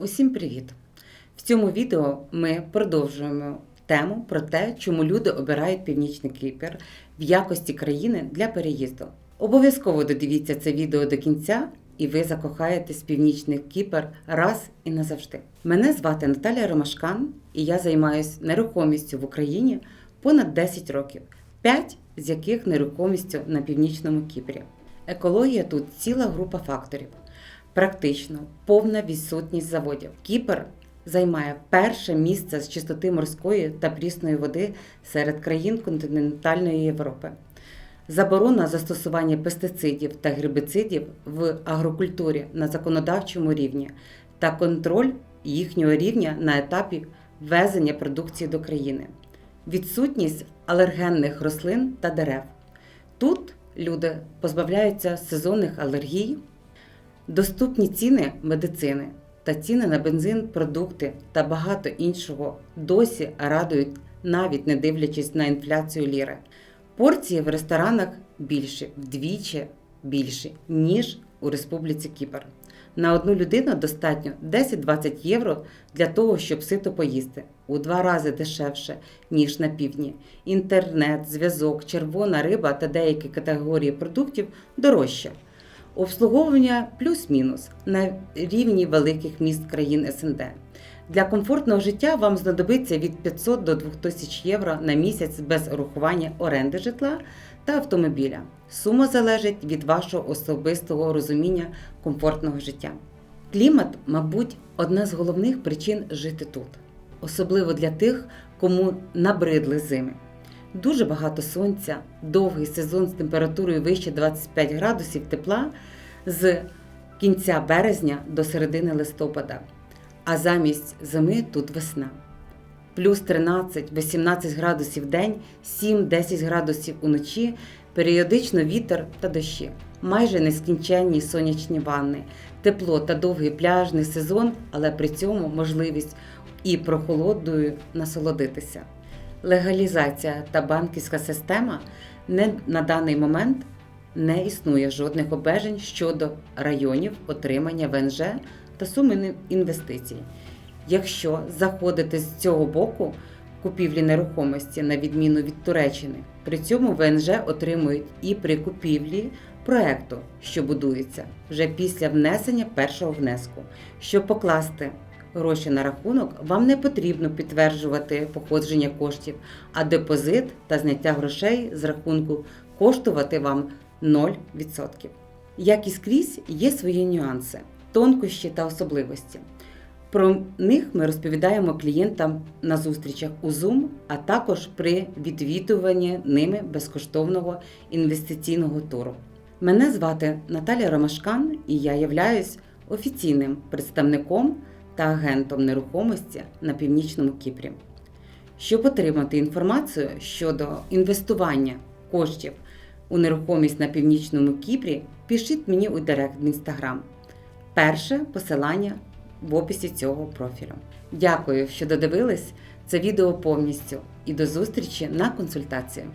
Усім привіт! В цьому відео ми продовжуємо тему про те, чому люди обирають Північний Кіпр в якості країни для переїзду. Обов'язково додивіться це відео до кінця, і ви закохаєтесь в Північний Кіпр раз і назавжди. Мене звати Наталія Ромашкан, і я займаюся нерухомістю в Україні понад 10 років, 5 з яких нерухомістю на північному Кіпрі. Екологія тут ціла група факторів. Практично повна відсутність заводів. Кіпр займає перше місце з чистоти морської та прісної води серед країн континентальної Європи. Заборона застосування пестицидів та гербіцидів в агрокультурі на законодавчому рівні та контроль їхнього рівня на етапі ввезення продукції до країни, відсутність алергенних рослин та дерев. Тут люди позбавляються сезонних алергій, доступні ціни медицини та ціни на бензин, продукти та багато іншого досі радують, навіть не дивлячись на інфляцію ліри. Порції в ресторанах більші, вдвічі більші, ніж у Республіці Кіпр. На одну людину достатньо 10-20 євро для того, щоб сито поїсти, у два рази дешевше, ніж на півдні. Інтернет, зв'язок, червона риба та деякі категорії продуктів дорожче. Обслуговування плюс-мінус на рівні великих міст країн СНД. Для комфортного життя вам знадобиться від 500 до 2000 євро на місяць без урахування оренди житла та автомобіля. Сума залежить від вашого особистого розуміння комфортного життя. Клімат, мабуть, одна з головних причин жити тут, особливо для тих, кому набридли зими. Дуже багато сонця, довгий сезон з температурою вище 25 градусів тепла з кінця березня до середини листопада. А замість зими тут весна. Плюс 13-18 градусів день, 7-10 градусів уночі, періодично вітер та дощі, майже нескінченні сонячні ванни, тепло та довгий пляжний сезон, але при цьому можливість і прохолодою насолодитися. Легалізація та банківська система не на даний момент не існує жодних обмежень щодо районів отримання ВНЖ та суми інвестицій. Якщо заходити з цього боку купівлі нерухомості на відміну від Туреччини, при цьому ВНЖ отримують і при купівлі проекту, що будується вже після внесення першого внеску, щоб покласти гроші на рахунок, вам не потрібно підтверджувати походження коштів, а депозит та зняття грошей з рахунку коштувати вам 0%. Як і скрізь, є свої нюанси, тонкощі та особливості. Про них ми розповідаємо клієнтам на зустрічах у Zoom, а також при відвідуванні ними безкоштовного інвестиційного туру. Мене звати Наталя Ромашкан і я являюсь офіційним представником та агентом нерухомості на північному Кіпрі. Щоб отримати інформацію щодо інвестування коштів у нерухомість на північному Кіпрі, пишіть мені у директ в інстаграм. Перше посилання в описі цього профілю. Дякую, що додивились це відео повністю і до зустрічі на консультацію.